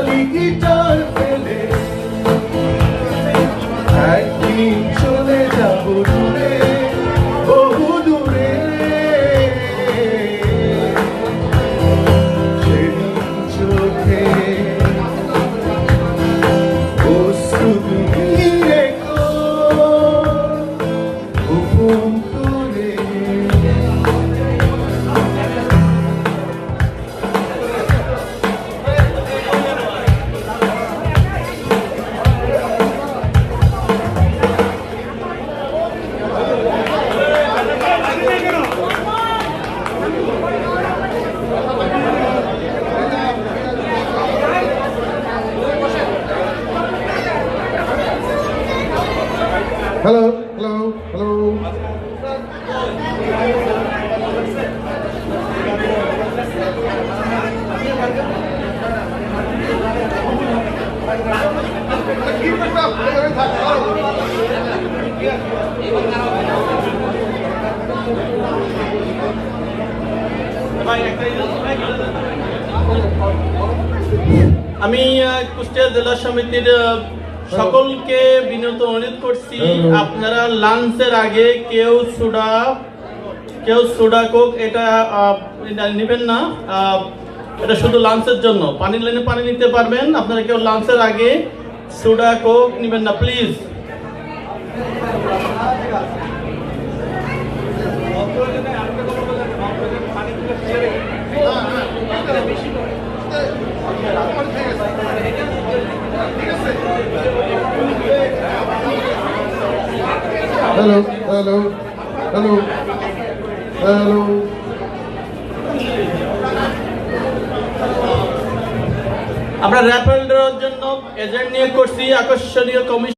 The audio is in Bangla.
খালি গিটার পেলে একদিন হ্যালো হ্যালো হ্যালো আমি কুষ্টিয়া জেলা সমিতির সকলকে বিনত অনুরোধ করছি আপনারা লাঞ্চের আগে কেউ সুডা কেউ সুডা কোক এটা নেবেন না এটা শুধু লাঞ্চের জন্য। পানি লাইনে পানি নিতে পারবেন আপনারা কেউ লাঞ্চের আগে সুডা কোক নেবেন না please. Hello hello, hello, hello. আমরা র্যাপেল জন্য এজেন্ট নিয়ে করছি আকর্ষণীয় কমিশন